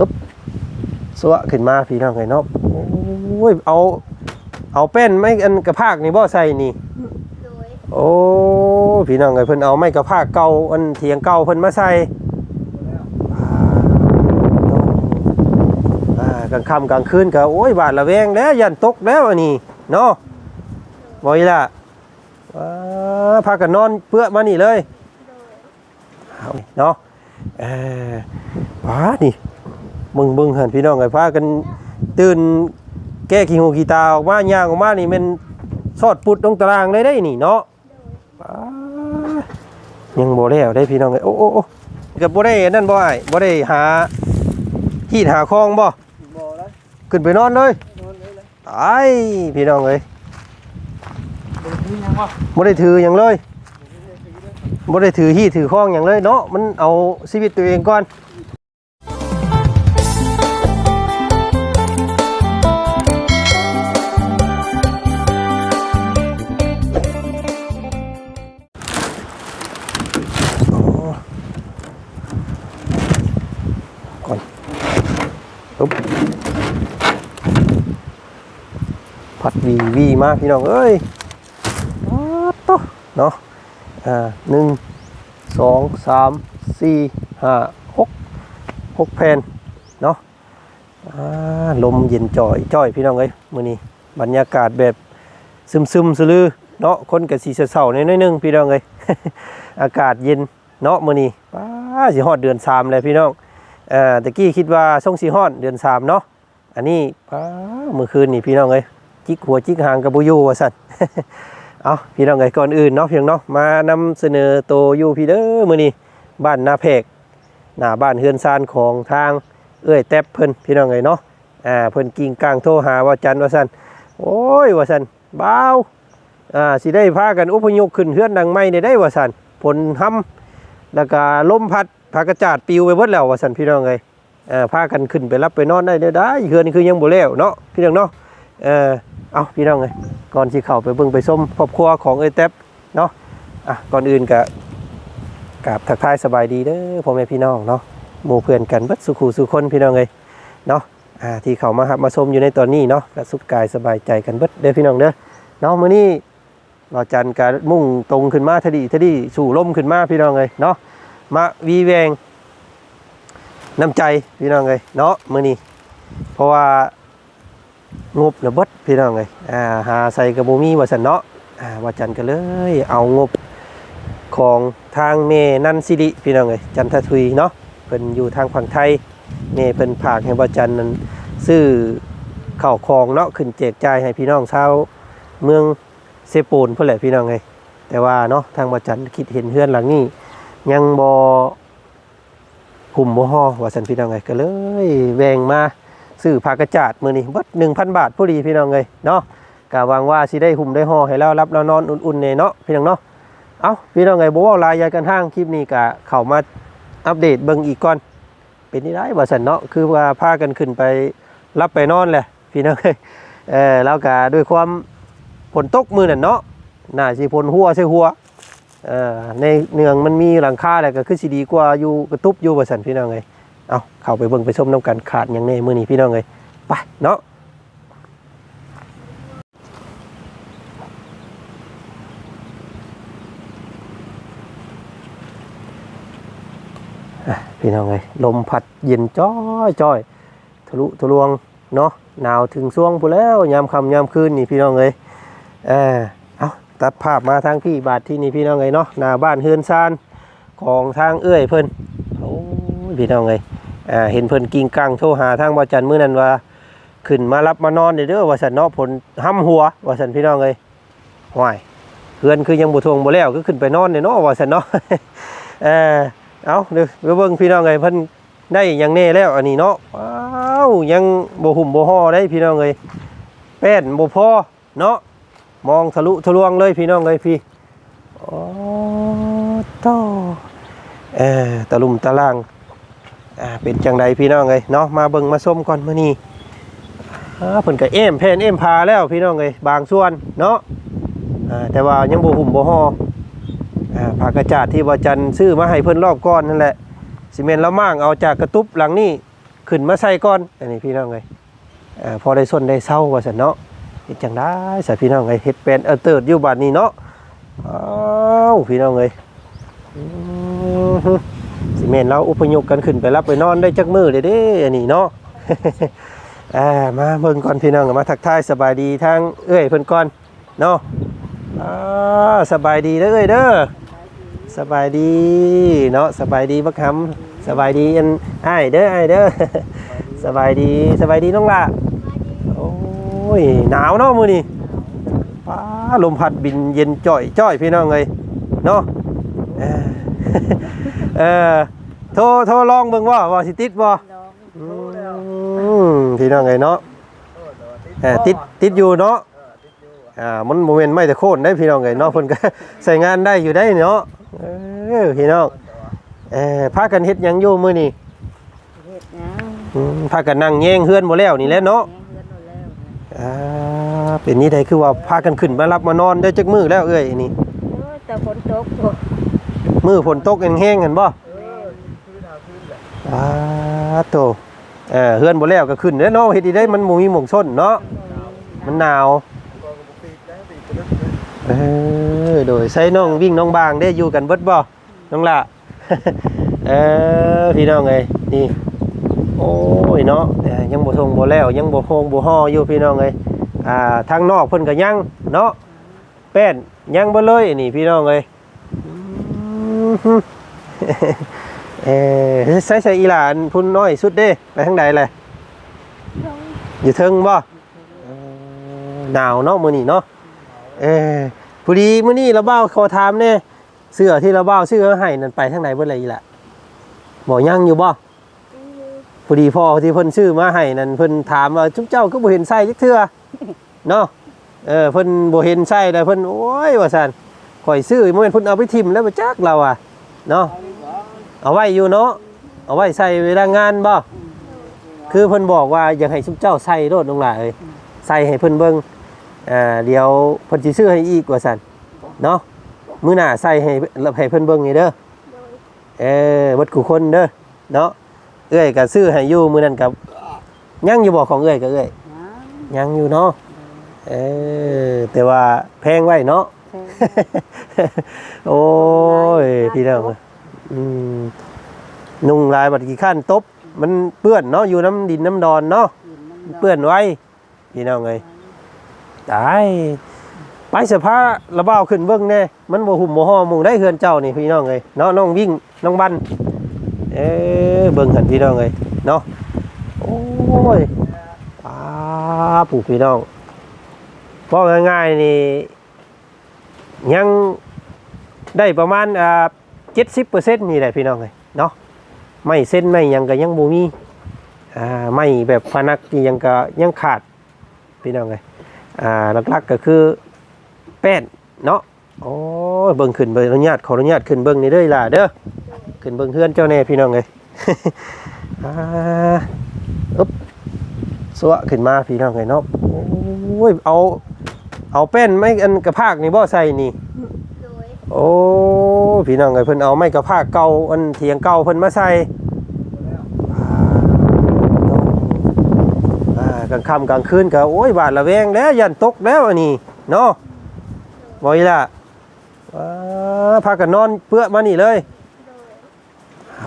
อึ๊บสวะขึ้นมาพี่น้องเอ้ยเนาะโอ้ยเอา เอาแป้นไม้อันกระพากนี่บ่ใส่นี่ โดยโอ้พี่น้องเอ้ยเพิ่นเอาไม้กระพากเก่าอันเถียงเก่าเพิ่นมาใส่อ่ากลางค่ำกลางคืนก็โอ้ยบาดระแวงแล้วยันตกแล้วอันนี้เนาะบ่อีล่ะว้าพากันนอนเปื้อมานี่เลยโดยเอาเนาะเออว้านี่ มึงมึงหันพี่น้องไอ้พากันตื่นแก้ขี้หูขี้ตาออกมาย่างออกมานี่มันสอดปุดลงตารางเลยได้นี่เนาะยังบ่แล้วได้พี่น้องเอ้ยโอ้โอ้กับบ่ได้นั่นบ่ไอ้บ่ได้หาที่หาคลองบ่บ่ได้ขึ้นไปนอนเลยนอนเลยเลยตายพี่น้องเอ้ยบ่ได้มีหยังวะบ่ได้ถือหยังเลยบ่ได้ถือที่ถือคลองหยังเลยเนาะมันเอาชีวิตตัวเองก่อน วีวีมากพี่น้องเอ้ยอ๊าโตเนาะอ่าหนึ่งสองสามสี่ห้าหกหกแผ่นเนาะอ่าลมเย็นจ่อยจ่อยพี่น้องเอ้ยมื้อนี้บรรยากาศแบบซึมซึมสลือเนาะคนกับสีเศร้าๆหน้อยนึงพี่น้องเอ้ยอากาศเย็นเนาะมื้อนี้ป้าสิฮอดเดือนสามเลยพี่น้องเอ่อตะกี้คิดว่าส่งสีฮอนเดือนสามเนาะอันนี้ป้าเมื่อคืนนี่พี่น้องเอ้ย จิกหัวจิกหางกับบุยูว่าสั่นเอาพี่น้องเอ้ยก่อนอื่นเนาะเพียงเนาะมานำเสนอโตอยู่พี่เด้อมื้อนี้บ้านนาเพกหน้าบ้านเฮือนซานของทางเอ้ยแต๊บเพิ่นพี่น้องเอ้ยเนาะอ่าเพิ่นกิ่งกลางโทรหาว่าจันว่าสันโอ้ยว่าสั่นบ้าอ่าสิได้พากันอุพยพขึ้นเฮือนดังไม้ได้ได้ว่าสันผลห้ำแล้วก็ลมพัดพากระจาดปิวไปเบิดแล้วว่าสันพี่น้องเอ้ยอ่อพากันขึ้นไปรับไปนอนได้เด้อได้เฮือนคือยังบ่แล้วเนาะพี่น้องเนาะเออ เอาพี่น้องเอ้ยก่อนสิเข้าไปเบิ่งไปส้มครอบครัวของเอ้ยแท็บเนาะอะก่อนอื่นก็กราบทักทายสบายดีเด้อพ่อแม่พี่น้องเนาะหมู่เพื่อนกันบิดสุขูสุคนพี่น้องเอ้ยเนาะอ่าที่เข้ามาหับมาชมอยู่ในตอนนี้เนาะก็สุขกายสบายใจกันบิดเด้อพี่น้องเด้อเนาะมื้อนี้เราจันก็มุ่งตรงขึ้นมาทะดีทะดีสู่ล่มขึ้นมาพี่น้องเอ้ยเนาะมาวีแวงน้ำใจพี่น้องเลยเนาะมื้อนี้เพราะว่า งบระเบิดพี่น้องเลยอ่าหาใส่กระโบมีว่าสันเนาะอ่าว่าจันก็เลยเอางบของทางเมนันสิริพี่น้องเลยจันททุยเนาะเพิ่นอยู่ทางฝั่งไทยเมเพิ่นผากให้ว่าจันนั้นซื้อข้าวของเนาะขึ้นแจกจ่ายให้พี่น้องชาวเมืองเซโปนเพื่อแหละพี่น้องเลยแต่ว่าเนาะทางว่าจันคิดเห็นเฮือนหลังนี้ ยังบ่หุ่มบ่ฮอว่าสันพี่น้องไงก็เลยแวงมา ซื้อผ้ากระจาดมือนี้เบัดหนึ่งพันบาทพอดีพี่น้องไงเนาะกะหวังว่าสิได้หุ่มได้ห่อให้เรารับเรานอนอุ่นๆเนเนาะพี่น้องเนาะเอาพี่น้องไงบ่เว่าลายยายกันทางคลิปนี้กะเข้ามาอัปเดตเบิ่งอีกก่อน เป็นนี่ได้ว่าสันเนาะคือว่าพากันขึ้นไปรับไปนอนแหละพี่น้องเอ้ยเออแล้วกะด้วยความฝนตกมือนั่นเนาะน่าสิฝนหัวใส่หัวเอ่อในเนืองมันมีหลังคาแหละก็คือสิดีกว่าอยู่กระตุบอยู่บ่ซั่นพี่น้องเอ้ย เอาเข้าไปเบิ่งไปชมน้ำกันขาดหยังแน่มื้อนี้พี่น้องเอ้ยไปเนาะพี่น้องเอ้ยลมพัดเย็นจ้อยจ้อยทะลุทะลวงเนาะหนาวถึงช่วงพู้แล้วยามค่ำยามคืนนี่พี่น้องเอ้ยเออเอาตัดภาพมาทางพี่บาทที่นี่พี่น้องไงเนาะหน้าบ้านเฮือนซานของทางเอื้อยเพิ่นโอ้พี่น้องไงอ่า เห็นเพิ่นกิ่งกังโทรหาทางบ่จันมื้อนั้นว่า ขึ้นมารับมานอนเด้อเด้อว่าซั่นเนาะผลห้ำหัว ว่าซั่นพี่น้องเอ้ยห้วยเฮือนคือยังบ่ทวงบ่แล้วคือขึ้นไปนอนเด้เนาะว่าซั่นเนาะเออเอาเด้อเบิ่งพี่น้องเอ้ยเพิ่นได้ยังแน่แล้วอันนี้เนาะว้าวยังบ่หุ่มบ่ห่อได้พี่น้องเอ้ยแป้นบ่พอเนาะมองทะลุทะลวงเลยพี่น้องเลยพี่โอ้โตเออตะลุมตะล่าง อ่าเป็นจังใดพี่น้องเลยเนาะมาเบิ่งมาส้มก่อนมื้อนี้อ่าเพิ่นก็เอ็มแพนเอ็มพาแล้วพี่น้องเลยบางส่วนเนาะอ่าแต่ว่ายังบ่หุ่มบ่ฮออ่าผ้ากระจาดที่ว่จันซื้อมาให้เพิ่นรอบก้อนนั่นแหละซีเมนต์แล้วมั่งเอาจากกระตุบหลังนี้ขึ้นมาใส่ก่อนอันนี้พี่น้องเอ้ยอ่าพอได้ส้นได้เศร้าว่าซั่นเนาะเฮ็ดจังได้สาพี่น้องเอ้ยเฮ็ดเป็นเออเติร์ดอยู่บัดนี้เนาะอ้าวพี่น้องเอ้ยอือ สิแม่นเราอุปยกกันขึ้นไปรับไปนอนได้จักมือเด้เด้อันนี้เนาะอ่ามาเบิ่งก่อนพี่น้องมาทักทายสบายดีทางเอ้ยเพิ่นก่อนเนาะอ่าสบายดีเด้อเอ้ยเด้อสบายดีเนาะสบายดีบักคำสบายดีอันไอ้เด้อไอ้เด้อสบายดีสบายดีน้องละโอ้ยหนาวเนาะมือนี้ป้าลมพัดบินเย็นจ่อยจ้อยพี่น้องเอ้ยเนาะ เออเออโทรโทรลองเบิ่งว่าว่าสิติดบ่อืมพี่น้องไงเนาะเออติดติดอยู่เนาะอ่ามันโมเมนต์ไม่แต่โค่นได้พี่น้องไงเนาะเพิ่นก็ใส่งานได้อยู่ได้เนาะเออพี่น้องเออพากันเฮ็ดหยังอยู่มื้อนี้เฮ็ดนะอืมพากันนั่งแย่งเฮือนบ่แล้วนี่แหละเนาะแม่เฮือนหมดแล้วนะอ่าเป็นนี่ได้คือว่าพากันขึ้นมารับมานอนได้จักมื้อแล้วเอ้ยนี่โอ้ยแต่ฝนตกตก มือฝนตกแห้งๆกันบ่เออคืนหาคืนบ่าโตเออเฮือนบ่แล้วก็ขึ้นเด้อเนาะเฮ็ดอีได้มันบ่มีหม่องซ่นเนาะมันหนาวเออโดยใช้น้องวิ่งน้องบางได้อยู่กันเบิดบ่น้องละเออพี่น้องเอ้ยนี่โอ้ยเนาะยังบ่ทงบ่แล้วยังบ่โฮงบ่ฮ้ออยู่พี่น้องเอ้ยอ่าทางนอกเพิ่นก็ยังเนาะแป้นยังบ่เลยนี่พี่น้องเอ้ย เออใส่ใส่อีหลานพุ่นน้อยสุดเด้ ไปทางใดเลยอยู่เทิงบ่เออหนาวเนาะมื้อนี้เนาะเออพอดีมื้อนี้เราเบ้าขอถามแน่เสื้อที่เราเบ้าซื้อมาให้นั่นไปทางไหนเบิดเลยอีหละบ่ยังอยู่บ่พอดีพ่อที่เพิ่นซื้อมาให้นั่นเพิ่นถามว่าจุ๊บเจ้าก็บ่เห็นใส่จักเทื่อเนาะเออเพิ่นบ่เห็นใส่แล้วเพิ่นโอ้ยว่าซั่น ข่อยซื้อบ่แม่นพิ่นเอาไปทิมแล้วบ่จักเราอะเนาะเอาไว้อยู่เนาะเอาไว้ใส่เวลางานบ่คือเพิ่นบอกว่าอยากให้จุ๊บเจ้าใส่โลดลงหล่ะเอ้ยใส่ให้เพิ่นเบิ่งอ่าเดี๋ยวเพิ่นสิซื้อให้อีกว่าซั่นเนาะมื้อหน้าใส่ให้ให้เพิ่นเบิ่งนี่เด้อเออเบัดกูคนเด้อเนาะเอ้อยก็ซื้อให้อยู่มื้อนั้นกับยังอยู่บ่ของเอ้อยก็เอ้อยยังอยู่เนาะเออแต่ว่าแพงไว้เนาะ โอ้ยพี่น้องอืมนุ่งลายบัดกี่ขั้นตบ มันเปื้อนเนาะอยู่น้ำดินน้ำดอนเนาะกินมันดอกเปื้อนไว้ พี่น้องเอ้ยตายไปเสภาระเบ้าขึ้นเบิ้งแน่ มันบ่หุ่มบ่ห่อหมู่ได้เฮือนเจ้านี่พี่น้องเอ้ยเนาะน้องวิ่งน้องบันเอ้เบิ่งหันพี่น้องเอ้ยเนาะโอ้ยป้าปู่พี่น้องบอกง่ายๆนี่ ยังได้ประมาณอ่า70%นี่แหละพี่น้องเอ้ยเนาะไม่เส้นไม่ยังก็ยังบ่มีอ่าไม่แบบพนักที่ยังก็ยังขาดพี่น้องเลยอ่าหลักๆก็คือแป้นเนาะโอ้เบิ่งขึ้นเบิ่งอนุญาตขออนุญาตขึ้นเบิ่งนี่เด้อล่ะเด้อขึ้นเบิ่งเฮือนเจ้าแน่พี่น้องเลยอ่าอึ๊บสวะขึ้นมาพี่น้องเลยเนาะโอ้ยเอา เอาแป้นไม้อันกระพากนี่บ่ใส่นี่ โดยโอ้พี่น้องเลยเพิ่นเอาไม้กระพากเก่าอันเถียงเก่าเพิ่นมาใส่อ่ากลางค่ำกลางคืนก็โอ้ยบาดระแวงแล้วยันตกแล้วอันนี้เนาะบ่อีล่ะว้าพากันนอนเปื้อมานี่เลย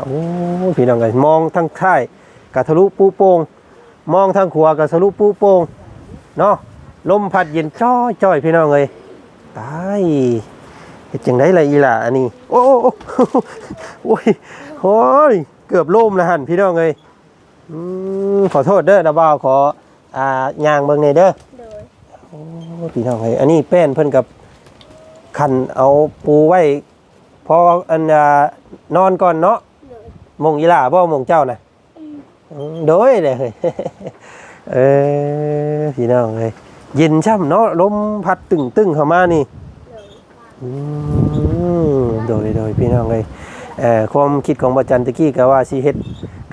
โอ้ยพี่น้องกันมองทางท้ายกะทะลุปูโป่งมองทางขวากะทะลุปูโป่งเนาะ ลมพัดเย็นจ้อยจ้อยพี่น้องเอ้ยตายเฮ็ดจังได๋ล่ะอีล่ะอันนี้โอ้โอ้โอ้โอ้ยโอ้ยเกือบล่มแล้วหั่นพี่น้องเอ้ยอืมขอโทษเด้อดาบ่าวขออ่ายางเบิ่งในอยเด้อโดยโอ้พี่น้องเอ้ยอันนี้แป้นเพิ่นกับคันเอาปูไว้พออันอ่านอนก่อนเนาะโดยหมงอีหล่าบ่หมงเจ้าน่ะอืมโดยเลยเฮ้ยเออพี่น้องเอ้ย เย็นช่ำเนาะลมพัดตึงๆเข้ามานี่โดยอืมโดยโดยพี่น้องเลยเอ่อความคิดของบาจันตะกี้ก็ว่าสิเฮ็ด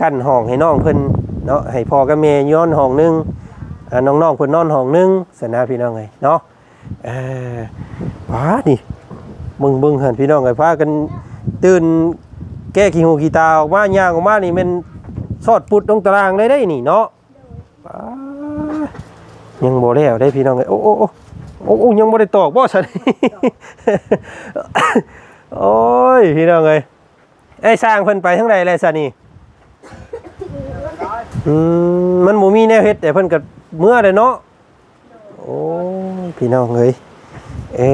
กั้นห้องให้น้องเพิ่นเนาะให้พ่อกับแม่ย้อนห้องนึงอ่าน้องๆเพิ่นนอนห้องนึงสนะพี่น้องเลยเนาะเอ่อว้านี่มึงเบิ่งหันพี่น้องเลยพากันตื่นแก้ขี้หูขี้ตาออกมาย่างออกมานี่มันสอดปุดลงตารางเลยได้นี่เนาะ ยังบ่แล้วได้พี่น้องเอ้ยโอ้โอ้โอ้โอ้โอ้ยังบ่ได้ตอกบ่ซั่นโอ้ยพี่น้องเอ้ยไอ้สร้างเพิ่นไปทางใดแล้วซะนี่อืมมันบ่มีแนวเฮ็ดแต่เพิ่นก็เมื่อเลยเนาะโอ้ยพี่น้องเอ้ยเอ๊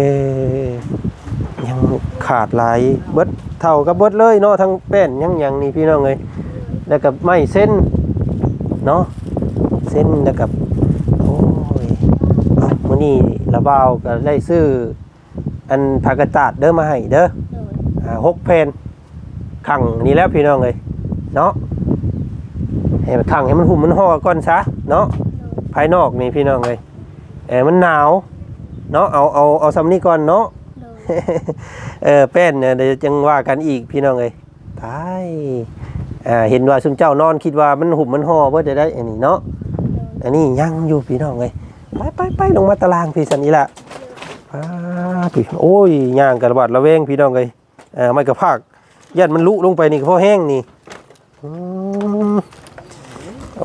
ยังขาดหลายเบิดเท่ากับเบิดเลยเนาะทั้งแป้นยังยังนี่พี่น้องเอ้ยแล้วก็ไม้เส้นเนาะเส้นแล้วก็โอ้ยเอา มื้อนี้ระบาวก็ได้ซื้อ อันผักกระตาดเด้อมาให้เด้อโดยอ่าหกเพนขังนี่แล้วพี่น้องเลยเนาะให้มันขังให้มันหุ่มมันห่อก่อนซะเนาะภายนอกนี่พี่น้องเลยเออมันหนาวเนาะเอาเอาเอาซ้ำนี้ก่อนเนาะ โดย เออแป้นเนี่ยเดี๋ยวจังว่ากันอีกพี่น้องเลยตายอ่าเห็นว่าซุมเจ้านอนคิดว่ามันหุ่มมันห่อเพื่อจะได้อันนี้เนาะอันนี้ยังอยู่พี่น้องเลย ไปไปไปลงมาตารางพี่สันนี้ละอ้าพี่โอ้ยย่างกระบาดระเวงพี่น้องเลยเออไม่กระพากยันมันลุลงไปนี่เพราะแห้งนี่อ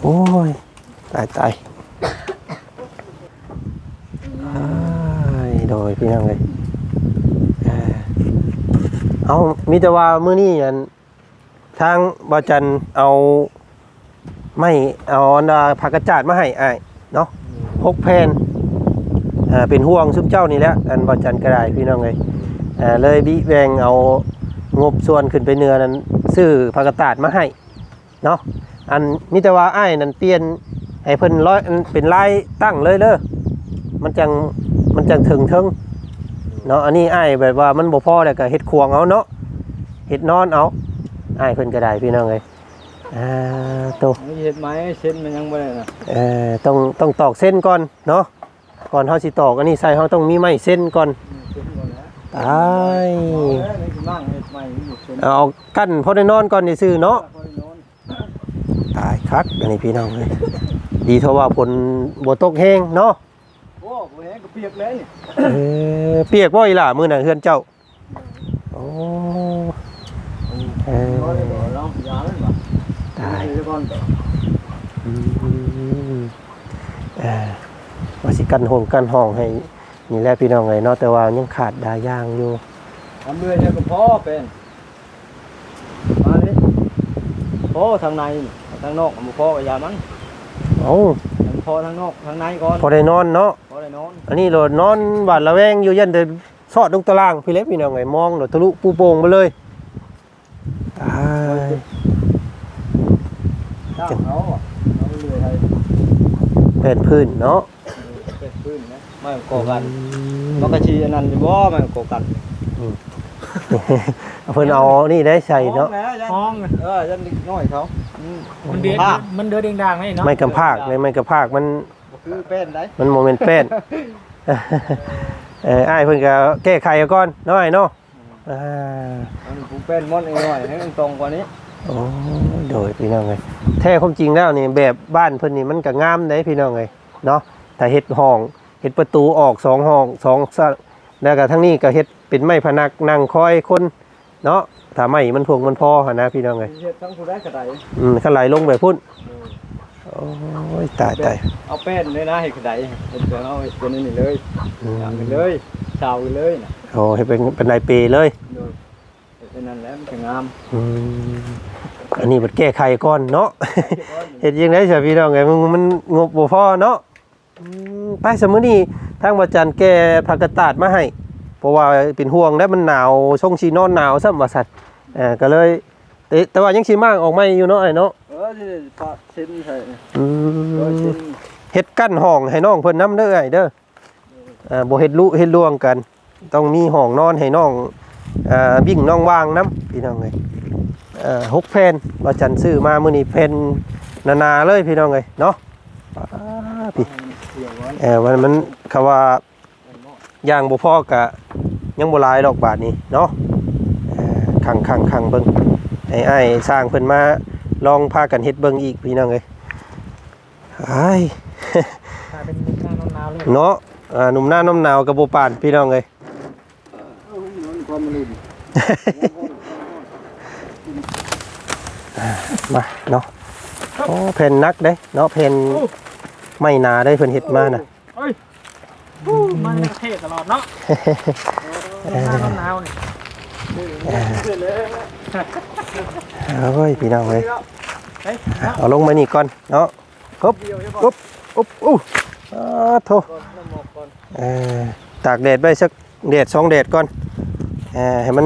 โอ้ยตายตายอ้ายโดยพี่น้องเลยเอามีแต่ว่ามื้อนี้อันทางบาจันเอาไม่เอาอันดาผักกระจาดมาให้อ้ายเนาะ หกแผ่นอ่าเป็นห่วงซุมเจ้านี่แหละอันบาจันก็ได้พี่น้องเลยอ่าเลยบิแบงเอางบส่วนขึ้นไปเนื้อนั้นซื้อผักกาดมาให้เนาะอันมีแต่ว่าอ้นั่นเปลี่ยนให้เพิ่นร้อยเป็นลายตั้งเลยเด้อมันจังมันจังถึงเทิงเนาะอันนี้ไอ้แบบว่ามันบ่พอแล้วก็เฮ็ดควงเอาเนาะเฮ็ดนอนเอาไอ้เพิ่นก็ได้พี่น้องเอ้ย อ่าโตไม่เห็นไหมเส้นมันยังไม่ได้นะเอ่อต้องต้องตอกเส้นก่อนเนาะก่อนเฮาสิตอกอันนี้ใส่เฮาต้องมีไม้เส้นก่อนเส้นก่อนนะตายนี่คือมั่งเห็ดใหม่อยู่เส้นเอากั้นพอได้นอนก่อนนี่ซื้อเนาะคอยนอนตายคักอันนี้พี่น้องเอ้ยดีเท่าว่าฝนบ่ตกแห้งเนาะโอ้โหแห้งก็เปียกเลยนี่เออเปียกบ่อีหล่ะมื้อน่ะเฮือนเจ้าโอ้เอนอ ตายเดี๋ยวก่อนอืมเอ่อว่าสิกันห้องกันห้องให้ นี่แหละพี่น้องไงเนาะแต่ว่ายังขาดดาย่างอยู่ทำเรือเนี่ยก็พอเป็นมาดิพอทางในทางนอกมันพอกับยามันเอ้ามันพอทางนอกทางในก่อนพอได้นอนเนาะพอได้นอนอันนี้โหลดนอนบาดระแวงอยู่ยันเดินสอดลงตารางพี่เล็กพี่น้องไงมองโหลดทะลุปูโป่งไปเลยตาย จ้างเขาอะเอาเรือให้เป็นพื้นเนาะเป็นพื้นนะไม่ก่อกันมันก็ชีอันนั้นอยู่บ่มันก่อกันเพิ่นเอานี่ได้ใส่เนาะห้องเออยันนิดน้อยเขาอืมมันเดือดภาพมันเดือดดังๆนี่เนาะไม่กำพากเลยไม่กำพากมันบ่คือเป็นได้มันโมเมนต์เป็นเอออ้ายเพิ่นก็แก้ไขเอาก่อนน้อยเนาะอ่าอันนี้ผู้เป็นมอนอีกหน่อยให้มันตรงกว่านี้ โอ้ยโดยพี่น้องเลยแท้ความจริงแล้วนี่แบบบ้านเพิ่นนี่มันก็งามได้พี่น้องเลยเนาะถ้าเฮ็ดห้องเฮ็ดประตูออกสองห้องสองซะแล้วก็ทั้งนี้ก็เฮ็ดเป็นไม้พนักนั่งคอยคนเนาะถ้าไม้มันพวงมันพอหั่นนะพี่น้องเลยเฮ็ดทั้งผู้ได้กระไดอืมถ้าไหลลงไปพุ่นโอ้ยตายตายเอาแป้นเลยนะให้กระไดเฮ็ดเดี๋ยวเอาเฮ็ดตัวนี้นี่เลยอืมทำไปเลยชาวไปเลยน่ะโอ้ให้เป็นเป็นลายเปเลยโดยเฮ็ดเป็นนั้นแล้วมันจะงามอืม อันนี้มันแก้ไขก่อนเนาะเฮ็ดยังไงสิพี่น้องไงมันมันงบบ่พอเนาะอืมไปสมมุตินี่ทางวัดจันทร์แก้ผักกระตาดมาให้ เพราะว่าเป็นห่วงแล้วมันหนาวช่วงชีนอนหนาวซ้ำว่าสัตว์เอ่อก็เลยแต่แต่ว่ายังสิมากออกมาอยู่เนาะไอ้เนาะเออที่ปะเส้นใส่นี่อืเออมเส้นเฮ็ดกั้นห้องให้น้องเพิ่นนํเด้อไอ้เด้ออ่าบ่เฮ็ดลุเฮ็ดล่วงกัน ต้องมีห้องนอนให้น้องอ่าวิ่งน้องว่างนํพี่น้องเอ้ยเอ่อหกแผ่นว่าจันทร์ซื้อมามื้อนี้แผ่นหนาๆเลยพี่น้องเอ้ยเนาะป๊าพี่เสียงไว้เออวันมันคำว่าย่างบ่พอกะยังบ่หลายดอกบาทนี้เนาะเอ่อขังขังขังเบิ่งให้อ้ายสร้างเพิ่นมาลองพากันเฮ็ดเบิ่งอีกพี่น้องเอ้ยอ้ายถ้าเป็นหน้าหนาวๆเลยเนาะอ่าหนุ่มหน้าน้ำหนาวกับบ่ปานพี่น้องเอ้ย เอานอนควา มมันลื่นมาเนาะโอ้แผ่นนักเด้เนาะแผ่นไม่หนาได้เพิ่นเฮ็ดมาน่ะเอ้ยฟู้มันเท่ตลอดเนาะหน้าหนาวนี่โอ้ยพี่น้องเอ้ยเฮ้ยเอาลงมานี่ก่อนเนาะปุ๊บปุ๊บปุ๊บอู้อ้าโถเอ่อตากแดดไว้สักแดดสองแดดก่อนเอ่อให้มัน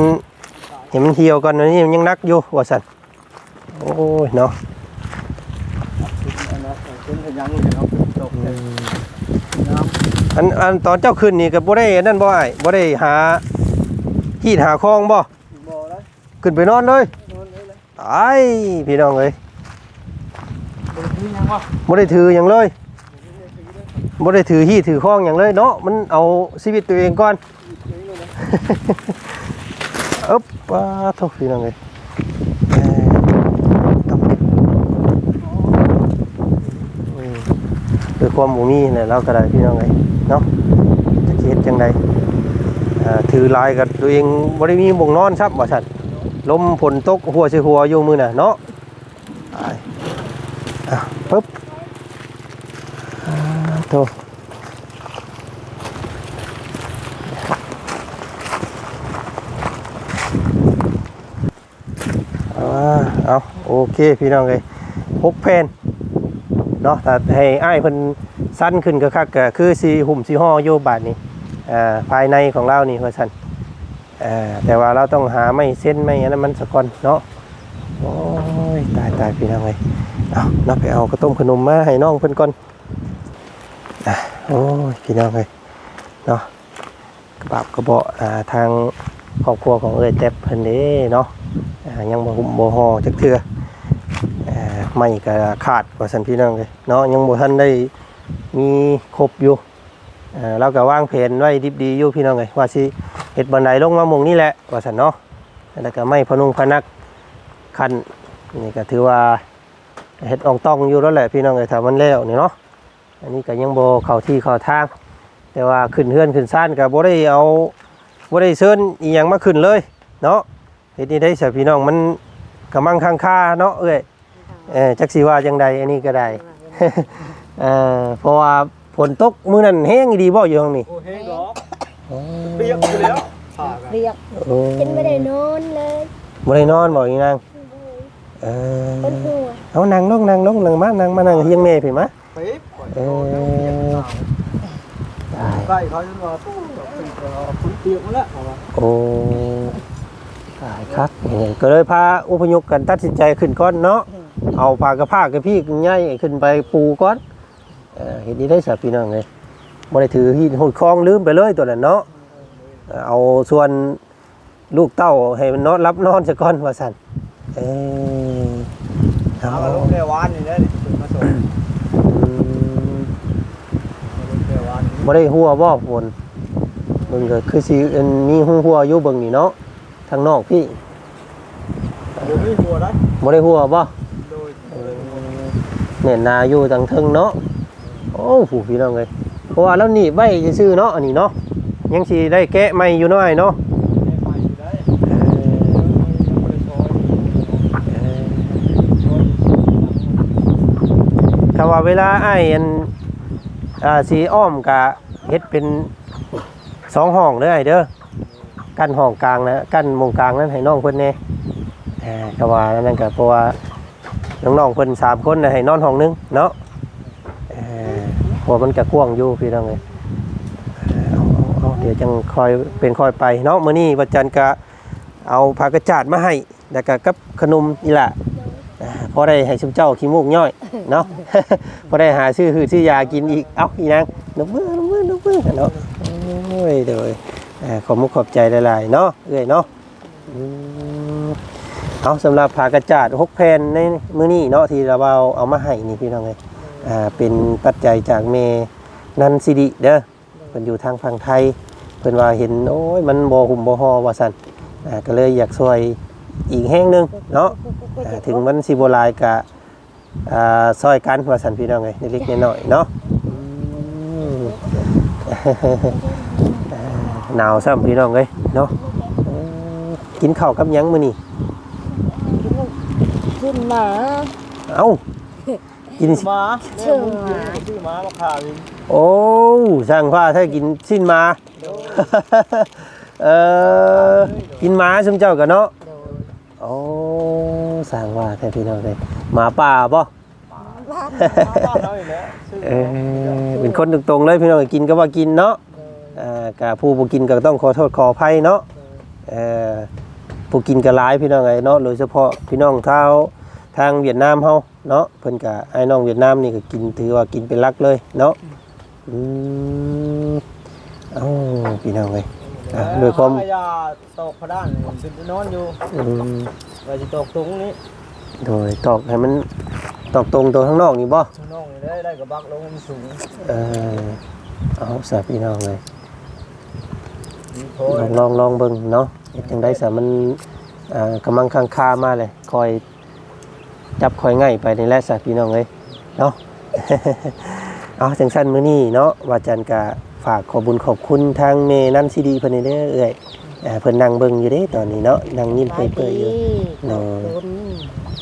ให้มันเหี่ยวก่อนอันนี้มันยังนักอยู่ว่าซั่น โอ้ยเนาะอันนั้นเป็นพยังเลยเนาะตกเลยน้ำอันอันตอนเจ้าขึ้นนี่ก็บ่ได้นั่นบ่อ้ายบ่ได้หาฮีดหาคลองบ่บ่ได้ขึ้นไปนอนเลยนอนเลยเลยตายพี่น้องเอ้ยบริษัทยังวะบ่ได้ถือหยังเลยบ่ได้ถือฮีดถือคลองหยังเลยเนาะมันเอาชีวิตตัวเองก่อนอึ๊บป้าโทษพี่น้องเอ้ยเอ่อต้องอืมด้วย ความบ่มีเนี่ยเราก็ได้พี่น้องเอ้ยเนาะจะเฮ็ดจังไดถือลายกับตัวเองบ่ได้มีบ่งนอนครับว่าซั่นลมฝนตกหัวใส่หัวอยู่มื้อน่ะเนาะปอะปึ๊บโตเอาโอเคพี่น้องเอ้ยหกแผ่นเนาะถ้าให้อ้ายเพิ่น สั้นขึ้นก็คักก็คือสิหุ่มสิห่ออยู่บาดนี้อ่าภายในของเรานี่ว่าซั่นอ่าแต่ว่าเราต้องหาไม่เส้นไม่อันนั้นมันสะกอนเนาะโอ้ยตายตายพี่น้องเอ้ยเอานับไปเอากระต้มขนมมาให้น้องเพิ่อนก่อนอะโอ้ยพี่น้องเอ้ยเนาะกระบะกระเบาะอ่าทางครอบครัวของเอ้ยแต๊บเพิ่นเด้เนาะยังบ่หุ่มบ่ห่อจักเทื่ออ่าไม่ก็ขาดว่าซั่นพี่น้องเลยเนาะยังบ่ทันได้ มีครบอยู่เราก็วางแผนไว้ดิบดีอยู่พี่น้องเลยว่าสิเฮ็ดบันไดลงมามงนี้แหละว่าซั่นเนาะแล้วก็ไม้พนุงพนักคันนี่ก็ถือว่าเฮ็ดอองต้องอยู่แล้วแหละพี่น้องเลยถ้ามันแล้วนี่เนาะอันนี้ก็ยังโบเข้าที่เข้าทาง แต่ว่าขึ้นเฮือนขึ้นซ่านก็บ่ได้เอาบ่ได้เชิญอีหยังมาขึ้นเลยเนาะเฮ็ดนี่ได้เสียพี่น้องมันกำมังข้างคาเนาะเอ้ยเออจักสิว่าจังใดอันนี้ก็ได้ เออเพราะว่าฝนตกมื้อนั้นแห้งดีบ่อยู่ตรงนี้โอ้เฮ้ยหรอเปียกอยู่แล้วผ่ากันเรียกโอ้กินไม่ได้นอนเลยบ่ได้นอนบ่อีนางเอคนอหัวเอานั่งลงนั่งลงนั่งมานั่งมานั่งเฮียงแม่พี่มาปี๊บเออตายใกล้เขาจนว่าปุ๊บเป็นก็คุณเปียกมาแล้วเอาวะโอ้ตายครับนี่ก็เลยพาอพยพกันตัดสินใจขึ้นก่อนเนาะเอาผ้ากระผ้ากับพี่ใหญ่ขึ้นไปปูก่อน เออเฮ็ดนี่ได้สับพี่น้องเลยบ่ได้ถือหินหุดคลองลืมไปเลยตัวนั้นเนาะเอาส่วนลูกเต้าให้มันนอนรับนอนซะก่อนว่าสั่นเออเอาเอามาลงแค่วานนี่แหละนี่ถึงมาส่งอืมมาลงแค่วานนี่บ่ได้หัวบ่ฝนเบิ่งก็คือสิอันมีหัวหัวอยู่เบิ่งนี่เนาะทางนอกพี่บ่มีหัวได้บ่ได้หัวบ่โดยโดยหัวเน่นนาอยู่ทางเทิงเนาะ โอ้ผูพี่น้องเอ้ยเพราะว่าแล้วนีบไว้ซื่อเนาะอันนี้เนาะยังสิได้แกะใหม่อยู่น้อยเนาะถ้าว่าเวลาไอ้อันอ่าสีอ้อมกะเฮ็ดเป็นสองห้องเด้อไอ้เด้อกั้นห้องกลางนะกั้นมงกลางนั้นให้น้องเพิ่นแน่อ่าก็ว่านั่นก็เพราะว่าน้องๆเพิ่นสามคนนะให้นอนห้องนึงเนาะ พราะมันก็กว้างอยู่พี่น้องเอ้ยเดี๋ยวจังคอยเป็นคอยไปเนาะมื้อนี้วันจันทร์ก็เอาผ้ากระจาดมาให้แล้วก็กับขนมนี่ล่ะพอได้ให้ชุมเจ้าขี้มูกย่อยเนาะพอได้หาซื้อคือซื้อยากินอีกเอ้าอีนางนกมือนกมือนกมือเนาะโอ้ยเดี๋ยวขอบมุกขอบใจหลายๆเนาะเอ้ยเนาะเอาสำหรับผากระจาดหกแผ่นในมื้อนี้เนาะที่เราเอาเอามาให้นี่พี่น้องเลย อ่าเป็นปัจจัยจากเมนันสิริเด้อเพิ่นอยู่ทางฝั่งไทย เพิ่นว่าเห็นโอ้ยมันบ่หุ่มบ่ฮอว่าซั่นอ่าก็เลยอยากช่วยอีกแห่งหนึงเนาะอ่าถึงมันสิบหลายกะอ่าซอยกันว่าสันพี่น้องไงเล็กๆน้อยๆเนาะอืมอ่าหนาวซ้ำพี่น้องเลยเนาะเออกินข้าวกับหยังมื้อนี่ขึ้นมา เอ้า กิน หมาชื่อหมาชื่อหมามาขายโอ้สั่งผ้าถ้ากินสิ้นมา เออกินหมาซุมเจ้ากันเนาะโดยโอ้สั่งว่าแท้พี่น้องเลยหมาป่าบ่บ้านเราอีกแล้วชื่อเออเป็นคนตรงๆเลยพี่น้องกินก็ว่ากินเนาะอ่ากะผู้บ่กินก็ต้องขอโทษขออภัยเนาะเออผู้กินก็หลายพี่น้องไงเนาะโดยเฉพาะพี่น้องเท้าทางเวียดนามเฮา เนาะเพิ่นก็ไอ้น้องเวียดนามนี่ก็กินถือว่ากินเป็นหลักเลยเนาะอืมเอ้าพี่น้องเอ้ยอะด้วยความพยาตกพระด้านขึ้นไปนอนอยู่อืมว่าจะตกตรงนี้โดยตอกให้มันตอกตรงตัวข้างนอกนี่บ่ข้างนอกนี่ได้ได้กับบักลงมันสูงเออเอาสาพี่น้องเลยมีโพลองลองลองเบิ่งเนาะเฮ็ดจังได๋ซะมันอ่ากำลังค้างคามาเลยคอย จับคอยง่ายไปนี่แหละสาพี่น้องเอ้ยเนาะเอาจังซั่นมื้อนี้เนาะว่าจันกะฝากขอบุญขอบคุณทางเมนันซีดีเพิ่นนี่เด้อเอ้ยอ่าเพิ่นนั่งเบิ่งอยู่เด้ตอนนี้เนาะนั่งยิ้มเปื่อยๆอยู่โดยคุณ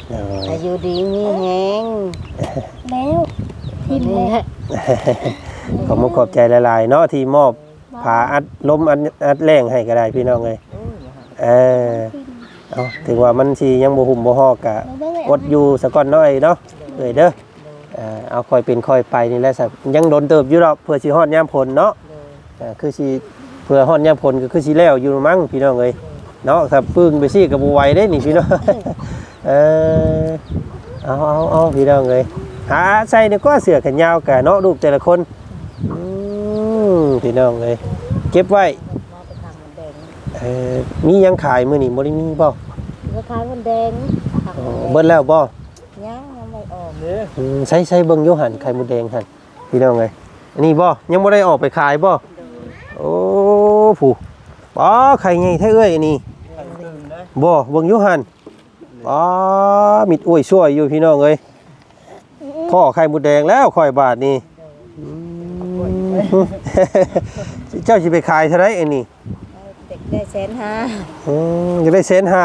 เนาะอายุดีมีแฮงแล้วทิมนี่เลยแหละขอบคุณขอบใจหลายๆเนาะที่มอบผาอัดล้มอัดอัดแรงให้ก็ได้พี่น้องเอ้ยเออเอาถึงว่ามันสิยังบ่หุ่มบ่ฮอกกะ อดอยู่สะก่อนน้อยเนาะเอ้ยเด้อเอาคอยเป็นคอยไปนี่แหละสักยังโดนเติบอยู่ดอกเพื่อสิฮอดยามผลเนาะคือสิเพื่อฮอดยามผลก็คือสิแล้วอยู่มั้งพี่น้องเอ้ยเนาะถ้าปึ้งไปสิก็บ่ไหวเด้นี่พี่น้องเออเอาเอาเอาพี่น้องเอ้ยหาใส่เนี่ยก็เสือแขนยาวกะเนาะลูกแต่ละคนพี่น้องเอ้ยเก็บไว้เออมียังขายมื้อนี้บ่ได้มีบ่ก็ขายมันแดง ทางอ๋อมันแดงเบิดแล้วบ่ยังยังไม่ออกนี่อืมใช้ใช้เบิ่งอยู่หันไข่มดแดงหันพี่น้องไงอันนี้บ่ยังบ่ได้ออกไปขายบ่โอ้ผู้ป๋อไข่ไงแท้เอ้ยอันนี้ตื่นได้บ่เบิ่งอยู่หันป๋อมิดอ้วยช่วยอยู่พี่น้องเอ้ยพ่อไข่มดแดงแล้วข่อยบาทนี่อืมเจ้าสิไปขายเท่าไรอันนี้เด็กได้แสนห้าอืมจะได้เซนห้า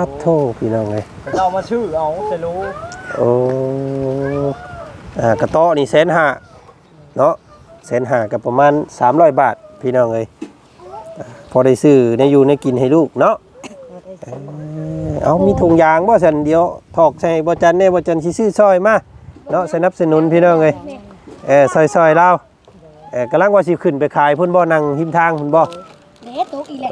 อ้าโทพี่น้องเอ้ยเรามาชื่อเอาจะรู้โอ้อ่ากระโต๊ะนี่เซนห้าเนาะเซนห้ากับประมาณ 300 บาทพี่น้องเอ้ยอ่าพอได้ซื้อในอยู่ในกินให้ลูกเนาะเอ่อเอามีถุงยางบ่สันเดียวถอกใส่บ่จันแน่บ่จันสิซื้อซอยมาเนาะสนับสนุนพี่น้องเอ้ยเออซอยๆเราเออกำลังว่าสิขึ้นไปขายพุ่นบ่นั่งหิมทางพุ่นบ่เด็ดตกอีกแหละ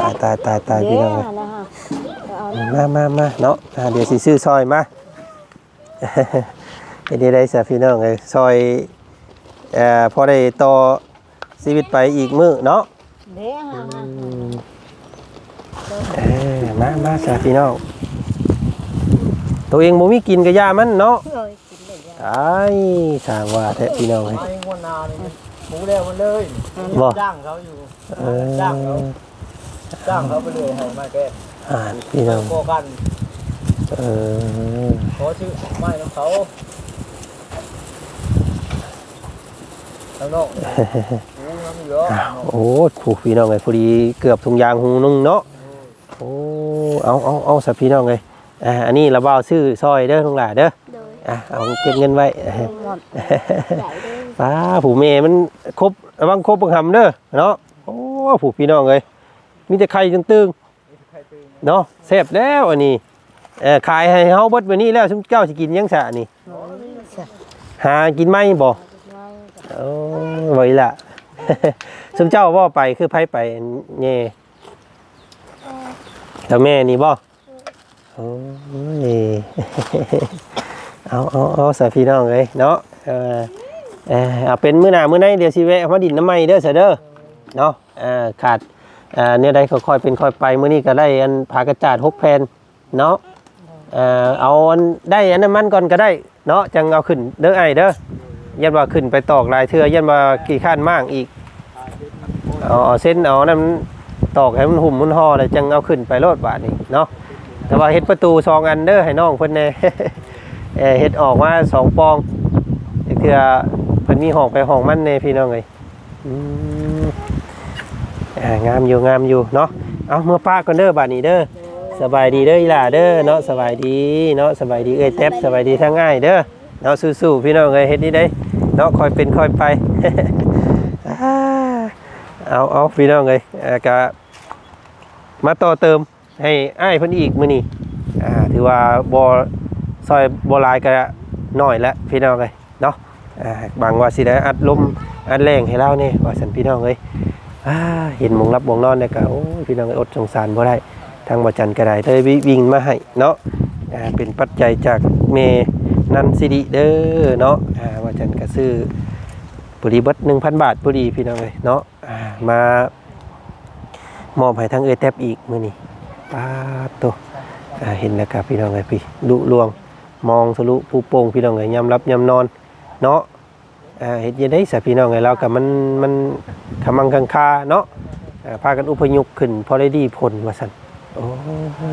ตายตายตายตายพี่เด้น้องเอ้ยนะฮะเอามามามาเนาะอ่าเดี๋ยวสิซื้อซอยมาเป็นได้สะพี่น้องเลยซอยเอ่อพอได้ต่อชีวิตไปอีกมื้อเนาะเด้ฮะอืมเออมามาสะพี่น้องตัวเองบ่มีกินก็ย่ามันเนาะเอ้ยกินได้ยังไอ้ายสร้างว่าแท้พี่น้องเอ้ยไอ้งวดนานี่หมูแล้วมันเลยบ่จ้างเขาอยู่เออจ้างเขา จ้างเขาไปเลยให้มาแก้อ่านพี่น้องโกกันเออขอชื่อไม่ของเขาข้างนอกโอ้น้ำเยอะโอ้ผูกพี่น้องเลยพอดีเกือบถุงยางหูนึงเนาะโอ้เอาเอาเอาสับพี่น้องเลยอ่าอันนี้เราเบาซื้อซอยเด้อลุงหล่าเด้อโดยอะเอาเก็บเงินไว้หมดป้าผู้เมย์มันครบระวังครบบังหำเด้อเนาะโอ้ผู้พี่น้องเลย มีแต่ไข่ตึงๆเนาะแซ่บแล้วอันนี้เออขายให้เฮาเบิดมื้อนี้แล้วซุมเจ้าสิกินหยังซะนี่หากินไหมบ่โอ้ไว้ละซุมเจ้าบ่ไปคือไผไปแย่เจ้าแม่นี่บ่โอ้ยเอาเอาเอาสาพี่น้องเลยเนาะเออเออเอาเป็นมื้อหน้ามื้อไหนเดี๋ยวสิแวะมาดินน้ำไม้เด้อเสยเด้อเนาะเออขาดเอ่อเนี่ยใดค่อยๆเป็นค่อยไปมื้อนี้ก็ได้อันผากระจาดหกแผ่นเนาะเอ่อเอาอันได้อันนั้นมันก่อนก็ได้เนาะจังเอาขึ้นเด้อไอ้เด้อยันว่าขึ้นไปตอกหลายเทื่อยันว่ากี่ขั้านมากอีกเอาเอาเส้นเอานั่นมันตอกให้มันหุ่มมันห่อเลยจังเอาขึ้นไปโลดบาทนี่เนาะแต่ว่าเฮ็ดประตูสองอันเด้อให้น้องเพิ่นแน่เอ่อเฮ็ดออกมาสองปองเทื่อเพิ่นมีห้องไปห้องมันแน่พี่น้องเอ้ยอืม อ่างามอยู่งามอยู่เนาะเอาเมื่อป้าก่อนเด้อบาดนี้เด้อสบายดีเด้ออีหล่าเด้อเนาะสบายดีเนาะสบายดีเอ้ยแท็บสบายดีทั้งง่ายเด้อเนาะสู้ๆพี่น้องเอ้ยเฮ็ดนี่ได้เนาะคอยเป็นคอยไปเอาเอาพี่น้องเอ้ยก็มาต่อเติมให้อ้ายเพิ่นอีกมื้อนี้อ่าถือว่าบ่ซอยบ่หลายก็น้อยแล้วพี่น้องเอ้ยเนาะอ่าบางว่าสิได้อัดลมอัดแรงให้เรานี่ว่าซั่นพี่น้องเอ้ย เห็นมงรับมงนอนเนี่ยก็โอ้พี่น้องอ้อดสงสารบ่ได้ทางบ่จันก็ได้เลยวิวิ่งมาให้เนาะเป็นปัจจัยจากเมนันสิริเด้อเนาะอ่าบ่จันก็ซื้อปุรีเบิด1,000บาทปุรีพี่น้องเอ้ยเนาะมามอบให้ทางเอ้ยแทบอีกมือนี้ป้าโตอ่าเห็นแล้วครับพี่น้องเอ้ยพี่ลุลวงมองทะลุผู้โป่งพี่น้องเอ้ยยามรับยามนอน เนาะ อ่าเฮ็ดยังได๋ซะพี่น้องเอ้เราก็มันมันขมังคังคาเนาะอ่าพากันอุปยุกขึ้นพอได้ดีผลว่าซั่นโอ้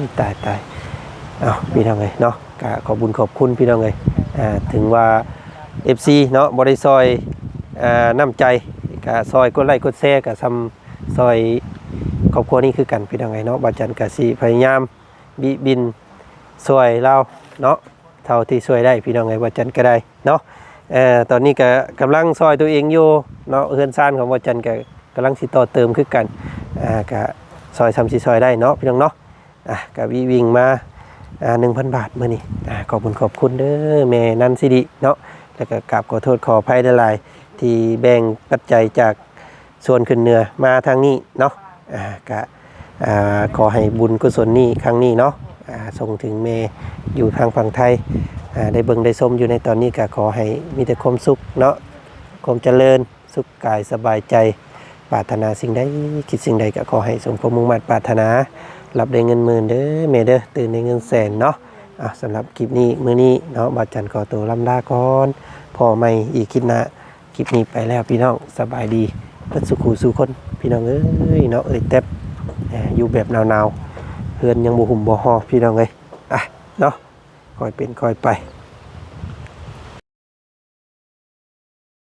ยตายตายเอาพี่น้องเลยเนาะก็ขอบุญขอบคุณพี่น้องเลยอ่าถึงว่า FC เนาะบริซอยอ่าน้ำใจก็ซอยกดไลค์กดแชร์ก็ซ้ำซอยครอบครัวนี้คือกันพี่น้องเลยเนาะบาจันกสิพยายามบิบินซอยเราเนาะเท่าที่ช่วยได้พี่น้องเลยบาจันก็ได้เนาะ เอ่อตอนนี้ก็กำลังซอยตัวเองอยู่เนาะเฮือนซ่านของบาจันก็กำลังสิต่อเติมคือกันอ่าก็ซอยทำซีซอยได้เนาะพี่น้องเนาะอะกับวิวิ่งมาอ่าหนึ่งพันบาทเมื่อนี้อ่าขอบคุณขอบคุณเด้อแม่นันสิริเนาะแล้วก็กราบขอโทษขออภัยหลายๆที่แบ่งปัจจัยจากส่วนขึ้นเหนือมาทางนี้เนาะอ่าก็อ่าขอให้บุญกุศลนี้ครั้งนี้เนาะ ส่งถึงเมอยู่ทางฝั่งไทยได้เบิ่งได้ชมอยู่ในตอนนี้ก็ขอให้มีแต่ความสุขเนาะความเจริญสุขกายสบายใจปรารถนาสิ่งใดคิดสิ่งใดก็ขอให้สมความมุ่งมั่นปรารถนารับได้เงินหมื่นเด้อเมเด้อตื่นในเงินแสนเนาะอะสำหรับคลิปนี้มื้อนี้เนาะบาดจันขอตัวลำลาก่อนพอไม่อีกคลิปหนะคลิปนี้ไปแล้วพี่น้องสบายดีเพิ่นสุขูสู่คนพี่น้องเอ้ยเนาะเอ้ยเอ่ออยู่แบบหนาวๆ เพื่อนยังบ่หุ่มบ่ฮอพี่น้องเอ้ยอะเนาะคอยเป็นคอยไป